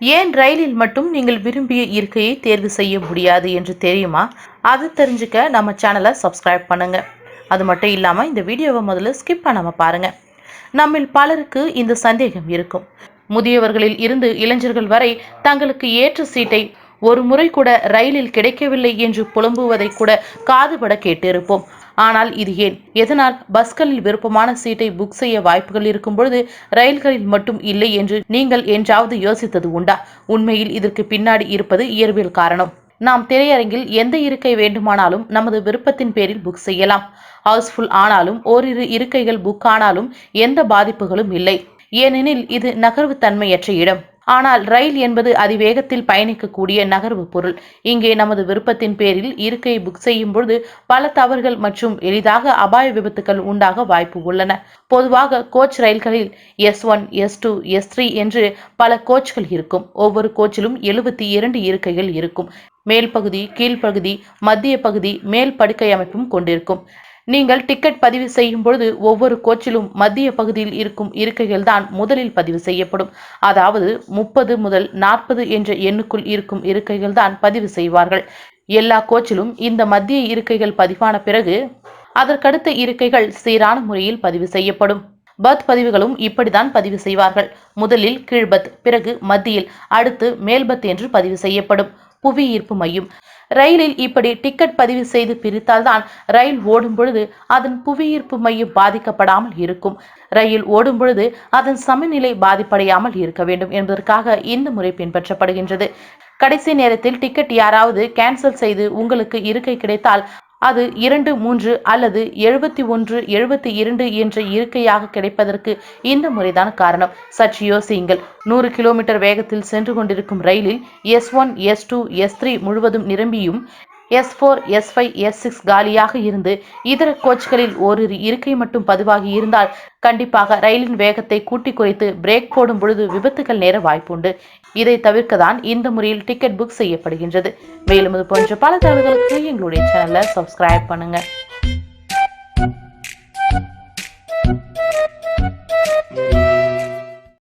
ஏன் ரயிலில் மட்டும் நீங்கள் விரும்பிய இருக்கையை தேர்வு செய்ய முடியாது என்று தெரியுமா? அது தெரிஞ்சுக்க நம்ம சேனலை சப்ஸ்கிரைப் பண்ணுங்கள் அது மட்டும் இல்லாமல் இந்த வீடியோவை முதல்ல ஸ்கிப் பண்ணாமல் பாருங்கள் நம்மில் பலருக்கு இந்த சந்தேகம் இருக்கும். முதியவர்களில் இருந்து இளைஞர்கள் வரை தங்களுக்கு ஏற்ற சீட்டை ஒரு முறை கூட ரயிலில் கிடைக்கவில்லை என்று புலம்புவதை கூட காதுபட கேட்டிருப்போம். ஆனால் இது ஏன்? எதனால்? பஸ்களில் விருப்பமான சீட்டை புக் செய்ய வாய்ப்புகள் இருக்கும் பொழுது ரயில்களில் மட்டும் இல்லை என்று நீங்கள் என்றாவது யோசித்தது உண்டா? உண்மையில் இதற்கு பின்னாடி இருப்பது இயற்பியல் காரணம். நாம் திரையரங்கில் எந்த இருக்கை வேண்டுமானாலும் நமது விருப்பத்தின் பேரில் புக் செய்யலாம். ஹவுஸ்ஃபுல் ஆனாலும் ஓரிரு இருக்கைகள் புக் ஆனாலும் எந்த பாதிப்புகளும் இல்லை. ஏனெனில் இது நகர்வுத்தன்மையற்ற இடம். ஆனால் ரயில் என்பது அதிவேகத்தில் பயணிக்கக்கூடிய நகர்வு பொருள். இங்கே நமது விருப்பத்தின் பேரில் இருக்கையை புக் செய்யும் பொழுது பல தவறுகள் மற்றும் எளிதாக அபாய விபத்துகள் உண்டாக வாய்ப்பு உள்ளன. பொதுவாக கோச் ரயில்களில் S one S two S three என்று பல கோச்கள் இருக்கும். ஒவ்வொரு கோச்சிலும் எழுபத்தி இரண்டு இருக்கைகள் இருக்கும். மேல் பகுதி கீழ்ப்பகுதி மத்திய பகுதி மேல் படுக்கை அமைப்பும் கொண்டிருக்கும். நீங்கள் டிக்கெட் பதிவு செய்யும் பொழுது ஒவ்வொரு கோச்சிலும் மத்திய பகுதியில் இருக்கும் இருக்கைகள் தான் முதலில் பதிவு செய்யப்படும். அதாவது முப்பது முதல் நாற்பது என்ற எண்ணுக்குள் இருக்கும் இருக்கைகள் தான் பதிவு செய்வார்கள். எல்லா கோச்சிலும் இந்த மத்திய இருக்கைகள் பதிவான பிறகு அதற்கடுத்த இருக்கைகள் சீரான முறையில் பதிவு செய்யப்படும். பத் பதிவுகளும் இப்படிதான் பதிவு செய்வார்கள். முதலில் கீழ்பத் பிறகு மத்தியில் அடுத்து மேல்பத் என்று பதிவு செய்யப்படும். புவி ஈர்ப்பு மையம். ரயிலில் இப்படி டிக்கெட் பதிவு செய்து பிரித்தால்தான் ரயில் ஓடும் பொழுது அதன் புவியீர்ப்பு மையம் பாதிக்கப்படாமல் இருக்கும். ரயில் ஓடும் பொழுது அதன் சமநிலை பாதிப்படையாமல் இருக்க வேண்டும் என்பதற்காக இந்த முறை பின்பற்றப்படுகின்றது. கடைசி நேரத்தில் டிக்கெட் யாராவது கேன்சல் செய்து உங்களுக்கு இருக்கை கிடைத்தால் அது இரண்டு மூன்று அல்லது எழுபத்தி ஒன்று எழுபத்தி இரண்டு என்ற இருக்கையாக கிடைப்பதற்கு இந்த முறைதான் காரணம். சற்று யோசியுங்கள். நூறு கிலோமீட்டர் வேகத்தில் சென்று கொண்டிருக்கும் ரயிலில் S one S two S three முழுவதும் நிரம்பியும் S four S five S six காலியாக இருந்து இதர கோச்களில் ஒரு இருக்கை மட்டும் பதிவாகி இருந்தால் கண்டிப்பாக ரயிலின் வேகத்தை கூட்டி குறைத்து பிரேக் போடும் பொழுது விபத்துகள் நேர வாய்ப்புண்டு இதை தவிர்க்க தான் இந்த முறையில் டிக்கெட் புக் செய்யப்படுகின்றது. மேலும் இது போன்ற பல தகவல்களுக்கு எங்களுடைய சேனலை சப்ஸ்கிரைப் பண்ணுங்கள்